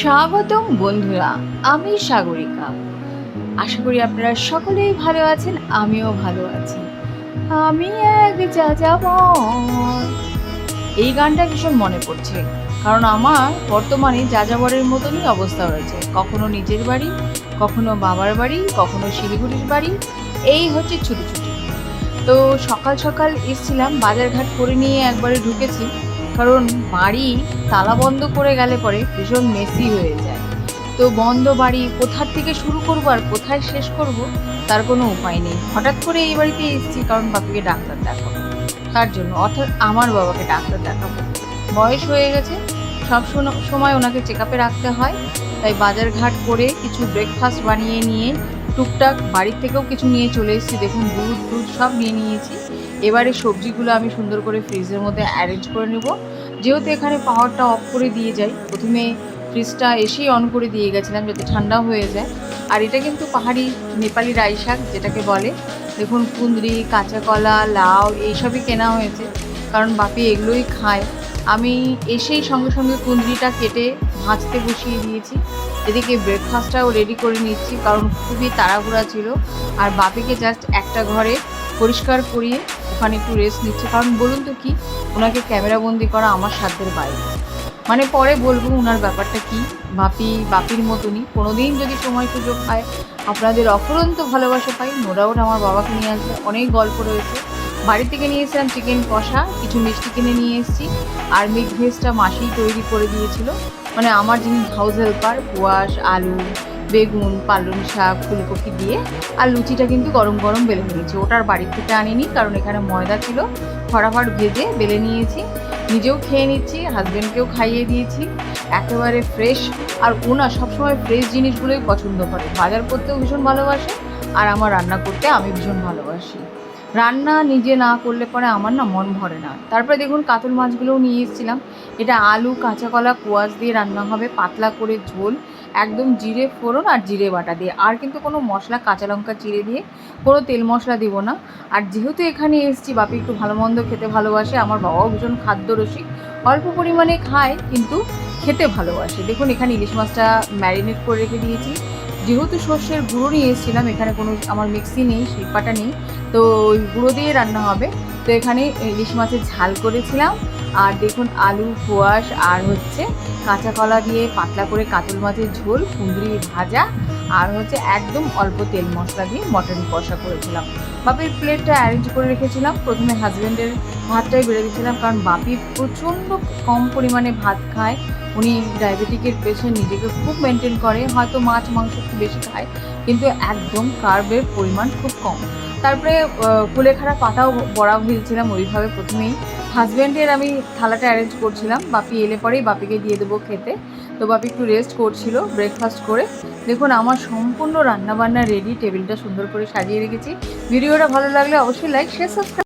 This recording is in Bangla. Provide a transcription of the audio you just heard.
স্বাগতম বন্ধুরা, আমি সাগরিকা। আশা করি আপনারা সকলেই ভালো আছেন, আমিও ভালো আছি। আমি এক যা যাব এই গানটা ভীষণ মনে পড়ছে, কারণ আমার বর্তমানে যাযাবরের মতনই অবস্থা হয়েছে কখনো নিজের বাড়ি, কখনো বাবার বাড়ি, কখনো শিলিগুড়ির বাড়ি, এই হচ্ছে ছুটি। তো সকাল সকাল এসছিলাম, বাজারঘাট করে নিয়ে একবারে ঢুকেছি। কারণ বাড়ি তালা বন্ধ করে গেলে পরে ভীষণ মেসি হয়ে যায়। তো বন্ধ বাড়ি কোথার থেকে শুরু করব আর কোথায় শেষ করব, তার কোনো উপায় নেই। হঠাৎ করে এই বাড়িতে এসেছি কারণ বাপিকে ডাক্তার দেখাবো। তার জন্য অর্থাৎ আমার বাবাকে ডাক্তার দেখাবো। বয়স হয়ে গেছে, সব সময় ওনাকে চেক আপে রাখতে হয়। তাই বাজার ঘাট করে কিছু ব্রেকফাস্ট বানিয়ে নিয়ে টুকটাক বাড়ির থেকেও কিছু নিয়ে চলে এসেছি। দেখুন, দুধ দুধ সব নিয়ে নিয়েছি। এবারে সবজিগুলো আমি সুন্দর করে ফ্রিজের মধ্যে অ্যারেঞ্জ করে নেব। যেহেতু এখানে পাওয়ারটা অফ করে দিয়ে যাই, প্রথমে ফ্রিজটা এসেই অন করে দিয়ে গেছিলাম যাতে ঠান্ডা হয়ে যায়। আর এটা কিন্তু পাহাড়ি নেপালি রাই শাক, যেটাকে বলে। দেখুন, কুঁদরি কাঁচা কলা লাউ, এইসবই কেনা হয়েছে। কারণ বাপি এগুলোই খায়। আমি এসেই সঙ্গে সঙ্গে কুঁদরিটা কেটে ভাজতে বসিয়ে দিয়েছি। এদিকে ব্রেকফাস্টটাও রেডি করে নিচ্ছি, কারণ খুবই তাড়াহুড়া ছিল। আর বাপিকে জাস্ট একটা ঘরে পরিষ্কার করিয়ে ওখানে একটু রেস্ট নিচ্ছে। কারণ বলুন তো কি, ওনাকে ক্যামেরাবন্দি করা আমার সাধ্যের বাইরে। মানে পরে বলব ওনার ব্যাপারটা কি, বাপি, বাপির মতনই। কোনোদিন যদি সময় সুযোগ পায়, আপনাদের অফুরন্ত ভালোবাসা পাই। নো ডাউট আমার বাবাকে নিয়ে আসবে। অনেক গল্প রয়েছে। বাড়ি থেকে নিয়ে চিকেন কষা, কিছু মিষ্টি কিনে নিয়ে এসেছি। আর মিক্স ভেজটা মাসেই তৈরি করে দিয়েছিল। মানে আমার যিনি হাউস হেল্পার কুয়াশ আলু বেগুন, পালং শাক, ফুলকপি দিয়ে, আর লুচিটা কিন্তু গরম গরম বেলে নিয়েছি। ওটার বাড়ি থেকে আনিনি, কারণ এখানে ময়দা ছিল। ফটাফট ভেজে বেলে নিয়েছি। নিজেও খেয়ে নিচ্ছি হাজব্যান্ডকেও খাইয়ে দিয়েছি। একেবারে ফ্রেশ আর ওনা সবসময় ফ্রেশ জিনিসগুলোই পছন্দ করে। বাজার করতেও ভীষণ ভালোবাসে, আর আমার রান্না করতে আমি ভীষণ ভালোবাসি। রান্না নিজে না করলে পরে আমার না মন ভরে না। তারপরে দেখুন কাতল মাছগুলোও নিয়ে এসেছিলাম। এটা আলু, কাঁচা কলা, কোয়াশ দিয়ে রান্না হবে, পাতলা করে ঝোল, একদম জিরে ফোড়ন আর জিরে বাটা দিয়ে। আর কিন্তু কোনো মশলা, কাঁচা লঙ্কা চিড়ে দিয়ে কোনো তেল মশলা দিব না। আর যেহেতু এখানে এসেছি, বাপি একটু ভালো মন্দ খেতে ভালোবাসে, আমার বাবাও ভীষণ খাদ্যরসিক। অল্প পরিমাণে খায়, কিন্তু খেতে ভালোবাসে। দেখুন এখানে ইলিশ মাছটা ম্যারিনেট করে রেখে দিয়েছি। যেহেতু সর্ষের গুঁড়ো নিয়ে এসেছিলাম, এখানে কোনো আমার মিক্সি নেই শিল্পাটা নেই, তো ওই গুঁড়ো দিয়ে রান্না হবে। তো এখানে ইলিশ মাছের ঝাল করেছিলাম। আর দেখুন, আলু, কোয়াশ আর হচ্ছে কাঁচা কলা দিয়ে পাতলা করে কাতল মাছের ঝোল, কুঁদরি ভাজা আর হচ্ছে একদম অল্প তেল মশলা দিয়ে মটন কষা করেছিলাম। বাপের প্লেটটা অ্যারেঞ্জ করে রেখেছিলাম। প্রথমে হাজব্যান্ডের ভাতটাই বেড়ে দিয়েছিলাম, কারণ বাপি প্রচণ্ড কম পরিমাণে ভাত খায়। উনি ডায়াবেটিকের পেশেন্ট, নিজেকে খুব মেনটেন করে। হয়তো মাছ, মাংস একটু বেশি খায়, কিন্তু একদম কার্বের পরিমাণ খুব কম। তারপরে কুলেখাড়া পাতাও বড়া ভেজেছিলাম ওইভাবে প্রথমেই। হাজব্যান্ডের আমি থালাটা অ্যারেঞ্জ করছিলাম, বাপি এলে পরেই বাপিকে দিয়ে দেবো খেতে। তো বাপি একটু রেস্ট করছিল ব্রেকফাস্ট করে। দেখুন, আমার সম্পূর্ণ রান্নাবান্না রেডি টেবিলটা সুন্দর করে সাজিয়ে রেখেছি। ভিডিওটা ভালো লাগলে অবশ্যই লাইক শেয়ার সাবস্ক্রাইব